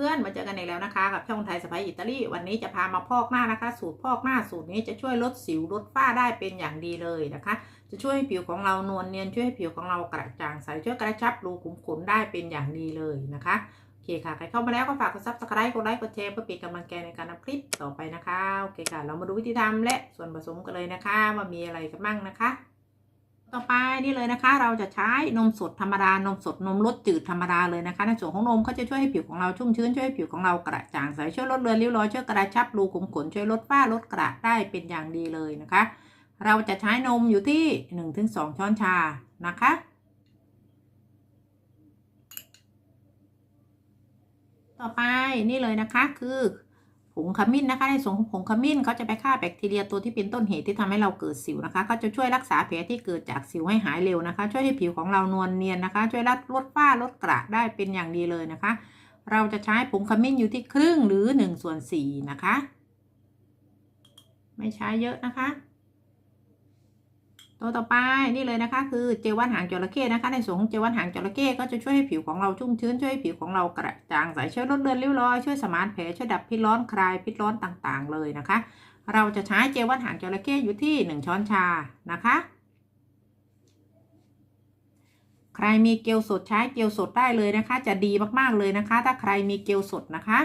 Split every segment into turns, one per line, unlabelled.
พื่อนๆ มาเจอกันอีกแล้วนะคะ กับช่องไทยสไปอิตาลีวันนี้จะพามาพอกหน้านะคะ สูตรพอกหน้าสูตรนี้จะช่วยลดสิวลดฝ้าได้เป็นอย่างดีเลยนะคะ จะช่วยให้ผิวของเรานวลเนียนช่วยให้ผิวของเรากระจ่างใสช่วยกระชับรูขุมขนได้เป็นอย่างดีเลยนะคะโอเคค่ะใครเข้ามาแล้วก็ฝากกดซับสไครต์กดไลค์กดแชร์เพื่อเป็นกำลังใจในการทำคลิปต่อไปนะคะโอเคค่ะเรามาดูวิธีทำและส่วนผสมกันเลยนะคะว่ามีอะไรกันบ้างนะคะ ต่อไปนี่เลยนะคะ เราจะใช้นมสดธรรมดานมสดนมรสจืดธรรมดาเลยนะคะ ในส่วนของนมเขาจะช่วยให้ผิวของเราชุ่มชื้นช่วยให้ผิวของเรากระจ่างใสช่วยลดเลือนริ้วรอยช่วยกระชับรูขุมขนช่วยลดฝ้าลดกระได้เป็นอย่างดีเลยนะคะ เราจะใช้นมอยู่ที่ 1-2 ช้อนชานะคะต่อไปนี่เลยนะคะคือ งขมิ้นนะคะ ในส่วนของผงขมิ้นเขาจะไปฆ่าแบคทีเรียตัวที่เป็นต้นเหตุที่ทำให้เราเกิดสิวนะคะก็จะช่วยรักษาแผลที่เกิดจากสิวให้หายเร็วนะคะ ช่วยให้ผิวของเรานวลเนียนนะคะ ช่วยลดลดฝ้าลดกระได้เป็นอย่างดีเลยนะคะ เราจะใช้ผงขมิ้นอยู่ที่ครึ่งหรือ1ส่วน4นะคะ ไม่ใช้เยอะนะคะ ตัวต่อไปนี่เลยนะคะ คือเจลว่านหางจระเข้นะคะ ในส่วนของเจลว่านหางจระเข้ก็จะช่วยให้ผิวของเราชุ่มชื้นช่วยให้ผิวของเรากระจ่างใสช่วยลดเลือนริ้วรอยช่วยสมานแผลช่วยดับพิษร้อนคลายพิษร้อนต่างๆ เลยนะคะ เราจะใช้เจลว่านหางจระเข้อยู่ที่ 1 ช้อนชานะคะ ใครมีเกลียวสดใช้เกลียวสดได้เลยนะคะ จะดีมากๆเลยนะคะ ถ้าใครมีเกลียวสดนะคะ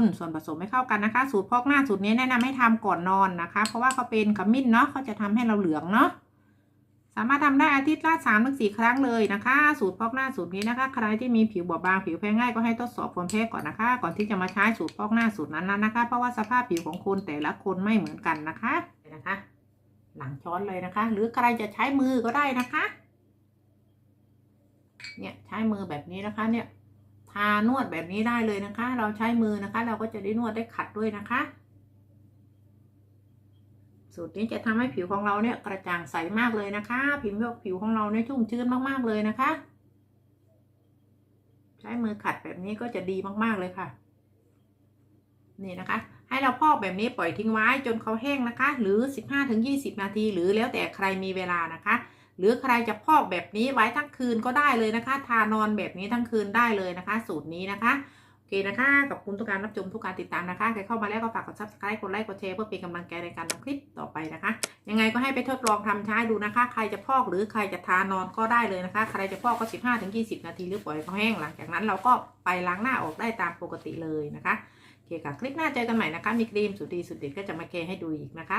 นส่วนผสมให้เข้ากันนะคะ สูตรพอกหน้าสูตรนี้แนะนำให้ทำก่อนนอนนะคะ เพราะว่าเขาเป็นขมิ้นเนาะเขาจะทำให้เราเหลืองเนาะสามารถทำได้อาทิตย์ละสามถึงสี่ครั้งเลยนะคะ สูตรพอกหน้าสูตรนี้นะคะ ใครที่มีผิวบอบบางผิวแพ้ง่ายก็ให้ทดสอบความแพ้ก่อนนะคะ ก่อนที่จะมาใช้สูตรพอกหน้าสูตรนั้นๆนะคะ เพราะว่าสภาพผิวของคนแต่ละคนไม่เหมือนกันนะคะนะคะ หลังช้อนเลยนะคะ หรือใครจะใช้มือก็ได้นะคะ เนี่ยใช้มือแบบนี้นะคะเนี่ย ทานวดแบบนี้ได้เลยนะคะ เราใช้มือนะคะ เราก็จะได้นวดได้ขัดด้วยนะคะ สูตรนี้จะทำให้ผิวของเราเนี่ยกระจ่างใสมากเลยนะคะ ผิวผิวของเราเนี่ยชุ่มชื้นมากๆเลยนะคะ ใช้มือขัดแบบนี้ก็จะดีมากๆเลยค่ะ นี่นะคะ ให้เราพอกแบบนี้ปล่อยทิ้งไว้จนเขาแห้งนะคะ หรือ 15-20 นาที หรือแล้วแต่ใครมีเวลานะคะ หรือใครจะพอกแบบนี้ไว้ทั้งคืนก็ได้เลยนะคะ ทานอนแบบนี้ทั้งคืนได้เลยนะคะ สูตรนี้นะคะโอเคนะคะขอบคุณทุกการรับชมทุกการติดตามนะคะใครเข้ามาแล้วก็ฝากกด subscribe กดไลค์กดแชร์เพื่อเป็นกำลังใจในการทำคลิปต่อไปนะคะ ยังไงก็ให้ไปทดลองทำใช้ดูนะคะ ใครจะพอกหรือใครจะทานอนก็ได้เลยนะคะ ใครจะพอกก็ 15-20 นาทีหรือปล่อยเขาแห้งหลังจากนั้นเราก็ไปล้างหน้าออกได้ตามปกติเลยนะคะโอเคค่ะคลิปหน้าเจอกันใหม่นะคะ มีครีมสุดดีสุดเด็ดก็จะมาเคให้ดูอีกนะคะ